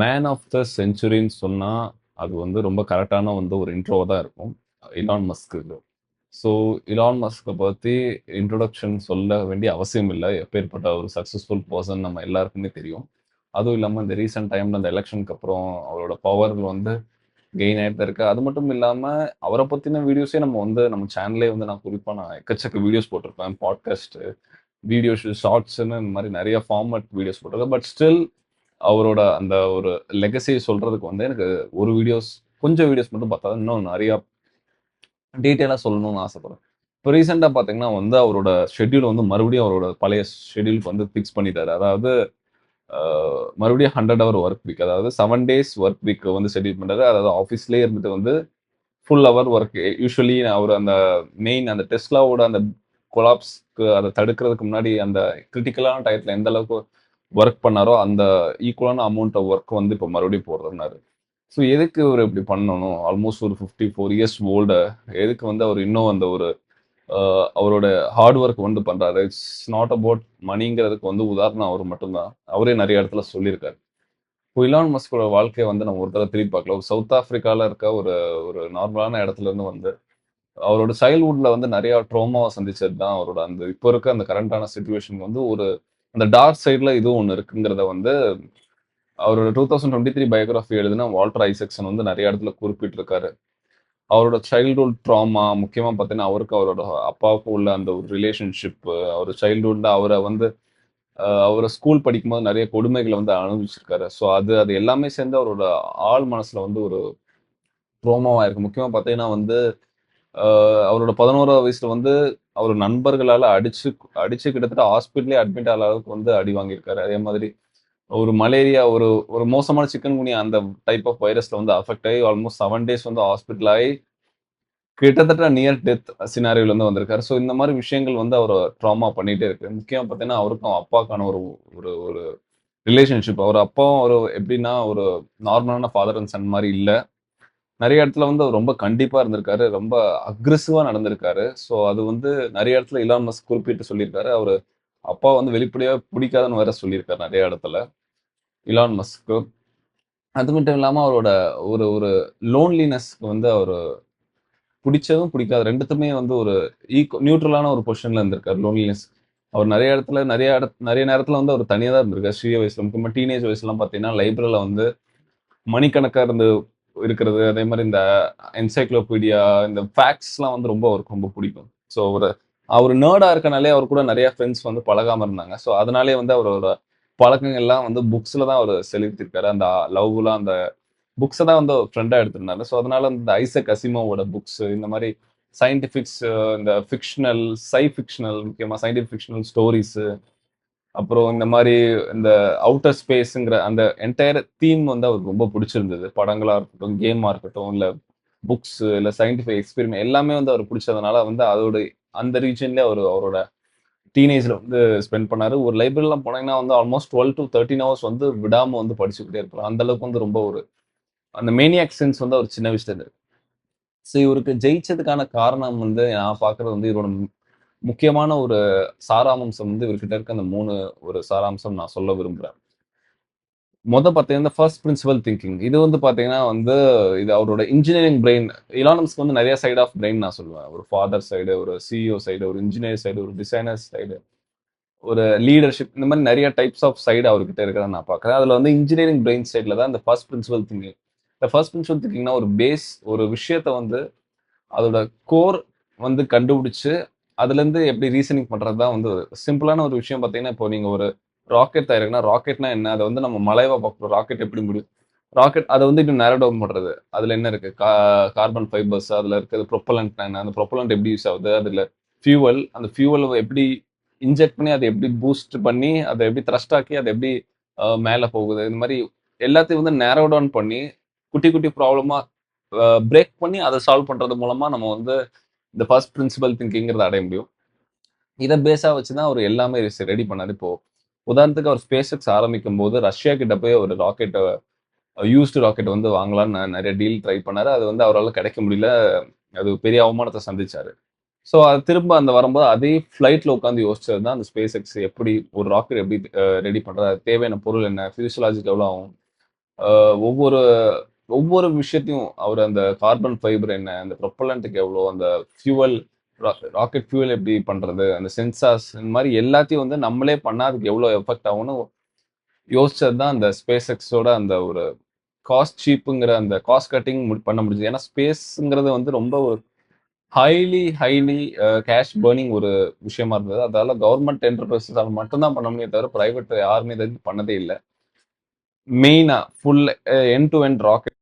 Man of the செஞ்சுரின்னு சொன்னால் அது வந்து ரொம்ப கரெக்டான வந்து ஒரு இன்ட்ரோவாக தான் இருக்கும். இலான் மஸ்க்கு ஸோ, இலான் மஸ்கை பற்றி இன்ட்ரொடக்ஷன் சொல்ல வேண்டிய அவசியம் இல்லை எப்பேர்ப்பட்ட ஒரு சக்ஸஸ்ஃபுல் பர்சன் நம்ம எல்லாருக்குமே தெரியும். அதுவும் இல்லாமல் இந்த ரீசென்ட் டைமில் அந்த எலக்ஷனுக்கு அப்புறம் அவரோட பவர்கள் வந்து கெயின் ஆகிட்டு தான் இருக்கு. அது மட்டும் இல்லாமல் அவரை பற்றின வீடியோஸே நம்ம வந்து நம்ம சேனல்லே வந்து நான் குறிப்பாக நான் எக்கச்சக்க வீடியோஸ் போட்டிருப்பேன். பாட்காஸ்ட்டு வீடியோஸ், ஷார்ட்ஸ்ன்னு இந்த மாதிரி நிறைய ஃபார்மட் வீடியோஸ் போட்டிருக்கேன். பட் ஸ்டில் அவரோட அந்த ஒரு லெகசிய சொல்றதுக்கு வந்து எனக்கு ஒரு வீடியோஸ் கொஞ்சம் வீடியோஸ் மட்டும் பார்த்தா இன்னும் நிறையா டீட்டெயிலாக சொல்லணும்னு ஆசைப்படுறேன். இப்போ ரீசெண்டாக பார்த்தீங்கன்னா வந்து அவரோட ஷெட்யூல் வந்து மறுபடியும் அவரோட பழைய ஷெட்யூலுக்கு வந்து ஃபிக்ஸ் பண்ணிட்டாரு. அதாவது மறுபடியும் 100 ஹவர் ஒர்க் வீக். அதாவது செவன் டேஸ் ஒர்க் வீக் வந்து ஷெட்யூல் பண்ணுறாரு அதாவது ஆஃபீஸ்லேயே இருந்துட்டு வந்து ஃபுல் ஹவர் ஒர்க் யூஸ்வலி அவர் அந்த மெயின் அந்த டெஸ்லாவோட அந்த கொலாப்ஸ்க்கு அதை தடுக்கிறதுக்கு முன்னாடி அந்த கிரிட்டிக்கலான டயத்தில் எந்த அளவுக்கு ஒர்க் பண்ணாரோ, அந்த ஈக்குவலான அமௌண்ட் ஆஃப் ஒர்க் வந்து இப்போ மறுபடியும் போடுறாரு ஸோ எதுக்கு அவர் இப்படி பண்ணணும்? ஆல்மோஸ்ட் ஒரு 54 இயர்ஸ் ஓல்டு. எதுக்கு வந்து அவர் இன்னும் அந்த ஒரு அவரோட ஹார்ட் ஒர்க் வந்து பண்றாரு. இட்ஸ் நாட் அபவுட் மணிங்கிறதுக்கு வந்து உதாரணம் அவர் மட்டும்தான் அவரே நிறைய இடத்துல சொல்லியிருக்காரு. இப்போ இலான் மஸ்கோட வாழ்க்கையை வந்து நம்ம ஒரு தடவை திருப்பி பார்க்கலாம். ஒரு சவுத் ஆஃப்ரிக்கால இருக்க ஒரு ஒரு நார்மலான இடத்துல இருந்து வந்து, அவரோட சைல்ட்ஹுட்டில் வந்து நிறையா ட்ரோமாவை சந்திச்சது தான் அவரோட அந்த இப்போ இருக்க அந்த கரண்ட்டான சுச்சுவேஷனுக்கு வந்து ஒரு அந்த டார்க் சைடில் இதுவும் ஒன்று இருக்குங்கிறத வந்து அவரோட 2023 பயோகிராஃபி எழுதின வால்டர் ஐசெக்ஷன் வந்து நிறைய இடத்துல குறிப்பிட்டிருக்காரு. அவரோட சைல்டுஹுட் ட்ராமா முக்கியமாக பார்த்தீங்கன்னா, அவருக்கு அவரோட அப்பாவுக்கும் உள்ள அந்த ஒரு ரிலேஷன்ஷிப்பு அவர் சைல்டுஹுட்டில் அவரை வந்து அவரை ஸ்கூல் படிக்கும்போது நிறைய கொடுமைகளை வந்து அனுபவிச்சிருக்காரு. ஸோ அது அது எல்லாமே சேர்ந்து அவரோட ஆழ் மனசில் வந்து ஒரு ட்ரோமாவாக இருக்குது முக்கியமாக பார்த்தீங்கன்னா வந்து, அவரோட பதினோரா வயசில் வந்து அவர் நண்பர்களால் அடிச்சு அடிச்சு கிட்டத்தட்ட ஹாஸ்பிட்டலே அட்மிட் ஆகிற அளவுக்கு வந்து அடி வாங்கியிருக்காரு. அதே மாதிரி ஒரு மலேரியா ஒரு ஒரு மோசமான சிக்கன் குனியா அந்த டைப் ஆஃப் வைரஸ்ல வந்து அஃபெக்ட் ஆகி ஆல்மோஸ்ட் செவன் டேஸ் வந்து ஹாஸ்பிட்டல் ஆகி கிட்டத்தட்ட நியர் டெத் சினாரியோல இருந்து வந்திருக்காரு. ஸோ இந்த மாதிரி விஷயங்கள் வந்து அவர் ட்ராமா பண்ணிட்டே இருக்கு. முக்கியமாக பார்த்தீங்கன்னா, அவருக்கும் அப்பாவுக்கான ஒரு ஒரு ஒரு ரிலேஷன்ஷிப். அவர் அப்பாவும் அவர் எப்படின்னா, ஒரு நார்மலான ஃபாதர் அண்ட் சன் மாதிரி இல்லை நிறைய இடத்துல வந்து அவர் ரொம்ப கண்டிப்பாக இருந்திருக்காரு. ரொம்ப அக்ரெசிவாக நடந்திருக்காரு. ஸோ அது வந்து நிறைய இடத்துல இலான் மஸ்க் குறிப்பிட்டு சொல்லியிருக்காரு. அவர் அப்பா வந்து வெளிப்படையாக பிடிக்காதுன்னு வேற சொல்லியிருக்காரு நிறைய இடத்துல. இலான் மஸ்க்கு. அது மட்டும் இல்லாமல் அவரோட ஒரு ஒரு லோன்லினஸ்க்கு வந்து அவர் பிடிச்சதும், பிடிக்காது ரெண்டுத்துமே வந்து ஒரு ஈக் நியூட்ரலான ஒரு பொசிஷனில் இருந்திருக்காரு லோன்லினஸ். அவர் நிறைய இடத்துல நிறைய இட நிறைய நேரத்தில் வந்து அவர் தனியாக தான் இருந்திருக்காரு. சிறிய வயசுல முக்கியமாக டீனேஜ் வயசுலாம் பார்த்தீங்கன்னா, லைப்ரரியில் வந்து மணிக்கணக்காக இருந்து இருக்கிறது. அதே மாதிரி இந்த என்சைக்ளோபீடியா, இந்த ஃபேக்ட்ஸ்லாம் வந்து ரொம்ப அவருக்கு ரொம்ப பிடிக்கும். ஸோ ஒரு அவர் நேர்டாக இருக்கனாலே அவர் கூட நிறைய ஃப்ரெண்ட்ஸ் வந்து பழகாமல் இருந்தாங்க. ஸோ அதனாலேயே வந்து அவரோட பழக்கங்கள்லாம் வந்து புக்ஸில் தான் அவர் செலுத்திருக்காரு அந்த லவ்லாம் அந்த புக்ஸை தான் வந்து ஃப்ரெண்டாக எடுத்திருந்தாரு. ஸோ அதனால இந்த ஐசக் அசிமோவோட புக்ஸ் இந்த மாதிரி சயின்டிஃபிக்ஸ் இந்த ஃபிக்ஷனல், சை ஃபிக்ஷனல் முக்கியமாக சயின்டிஃபிக்ஷனல் ஃபிக்ஷனல் அப்புறம் இந்த மாதிரி இந்த அவுட்டர் ஸ்பேஸ்ங்கிற அந்த என்டையர் தீம் வந்து அவருக்கு ரொம்ப பிடிச்சிருந்தது. படங்களாக இருக்கட்டும், கேமாக இருக்கட்டும், இல்லை புக்ஸ் இல்லை சயின்டிஃபிக் எக்ஸ்பெரிமென்ட் எல்லாமே வந்து அவர் பிடிச்சதுனால வந்து அதோட அந்த ரீஜன்லேயே அவர் அவரோட டீனேஜில் வந்து ஸ்பெண்ட் பண்ணார். ஒரு லைப்ரரிலாம் போனீங்கன்னா வந்து ஆல்மோஸ்ட் 12-13 ஹவர்ஸ் வந்து விடாமல் வந்து படிச்சுக்கிட்டே இருப்பார். அந்தளவுக்கு வந்து ரொம்ப ஒரு அந்த மேனியாக் சென்ஸ் வந்து அவர் சின்ன விஷயத்துல இருந்து ஸோ இவருக்கு ஜெயிச்சதுக்கான காரணம் வந்து நான் பார்க்குறது வந்து இவரோட முக்கியமான ஒரு சாராம்சம் வந்து இவர்கிட்ட இருக்க அந்த மூணு ஒரு சாராம்சம் நான் சொல்ல விரும்புகிறேன் மொதல் பார்த்தீங்கன்னா, ஃபர்ஸ்ட் பிரின்சிபல் திங்கிங். இது வந்து பார்த்தீங்கன்னா வந்து, இது அவரோட இன்ஜினியரிங் பிரெயின். இலானம்ஸ்க்கு வந்து நிறைய சைட் ஆஃப் பிரெயின் நான் சொல்லுவேன். ஒரு ஃபாதர் சைடு, ஒரு சிஇஓ சைடு, ஒரு இன்ஜினியர் சைடு, ஒரு டிசைனர் சைடு, ஒரு லீடர்ஷிப் இந்த மாதிரி நிறைய டைப்ஸ் ஆஃப் சைடு அவர்கிட்ட இருக்கிறத நான் பார்க்குறேன். அதில் வந்து இன்ஜினியரிங் பிரெயின் சைடில் தான் இந்த ஃபர்ஸ்ட் பிரின்சிபல் திங்கிங். இந்த ஃபர்ஸ்ட் பிரின்சிபல் திங்கிங்னா ஒரு பேஸ் ஒரு விஷயத்த வந்து அதோட கோர் வந்து கண்டுபிடிச்சு, அதுலேருந்து எப்படி ரீசனிங் பண்ணுறது தான் வந்து சிம்பிளான ஒரு விஷயம் பார்த்தீங்கன்னா, இப்போ நீங்கள் ஒரு ராக்கெட் தயாரிக்கணும்னா, ராக்கெட்னா என்ன? அதை வந்து நம்ம மலைவா பார்க்குறோம். ராக்கெட் எப்படி முடியும்? ராக்கெட் அதை வந்து இன்னும் நேரோ டவுன் பண்ணுறது அதில் என்ன இருக்குது கா கார்பன் ஃபைபர்ஸ் அதில் இருக்கிறது ப்ரொப்பலண்ட் என்ன? அந்த ப்ரொப்பலண்ட் எப்படி யூஸ் ஆகுது? அதில் ஃபியூவல் அந்த ஃபியூவலை எப்படி இன்ஜெக்ட் பண்ணி, அதை எப்படி பூஸ்ட் பண்ணி, அதை எப்படி த்ரஸ்ட் ஆக்கி, அது எப்படி மேலே போகுது? இந்த மாதிரி எல்லாத்தையும் வந்து நேரோ டவுன் பண்ணி, குட்டி குட்டி ப்ராப்ளமாக பிரேக் பண்ணி அதை சால்வ் பண்ணுறது மூலமாக நம்ம வந்து இந்த ஃபர்ஸ்ட் பிரின்சிபல் திங்கிங்கிறத அடைய முடியும். இதை பேஸாக வச்சு தான் அவர் எல்லாமே ரெடி பண்ணார் இப்போது உதாரணத்துக்கு அவர் ஸ்பேஸ் எக்ஸ் ஆரம்பிக்கும்போது, ரஷ்யா கிட்ட போய் ஒரு ராக்கெட்டை யூஸ்டு ராக்கெட் வந்து வாங்கலாம்னு நிறைய டீல் ட்ரை பண்ணார் அது வந்து அவரால் கிடைக்க முடியல. அது பெரிய அவமானத்தை சந்திச்சார் ஸோ அது திரும்ப அந்த வரும்போது அதே ஃப்ளைட்டில் உட்காந்து யோசிச்சது தான் அந்த ஸ்பேஸ் எக்ஸ் எப்படி ஒரு ராக்கெட் எப்படி ரெடி பண்ணுறது அது தேவையான பொருள் என்ன? ஃபியூசலாஜிக்கு எவ்வளோ ஆகும்? ஒவ்வொரு ஒவ்வொரு விஷயத்தையும் அவர் அந்த கார்பன் ஃபைபர் என்ன, அந்த ப்ரொப்பலண்ட்டுக்கு எவ்வளோ, அந்த ஃபியூவல் ரா ராக்கெட் ஃபியூவல் எப்படி பண்ணுறது அந்த சென்சார்ஸ் இந்த மாதிரி எல்லாத்தையும் வந்து நம்மளே பண்ணா அதுக்கு எவ்வளோ எஃபெக்ட் ஆகும்னு யோசிச்சது தான் அந்த ஸ்பேஸ் எக்ஸோட அந்த ஒரு காஸ்ட் சீப்புங்கிற அந்த காஸ்ட் கட்டிங் பண்ண முடிஞ்சது. ஏன்னா ஸ்பேஸுங்கிறது வந்து ரொம்ப ஒரு ஹைலி ஹைலி கேஷ் பேர்னிங் ஒரு விஷயமா இருந்தது. அதால கவர்மெண்ட் என்டர்பிரைசஸால மட்டும்தான் பண்ண முடியும் தவிர, ப்ரைவேட் யாருமே இத பண்ணதே இல்லை மெயினாக full end to end rocket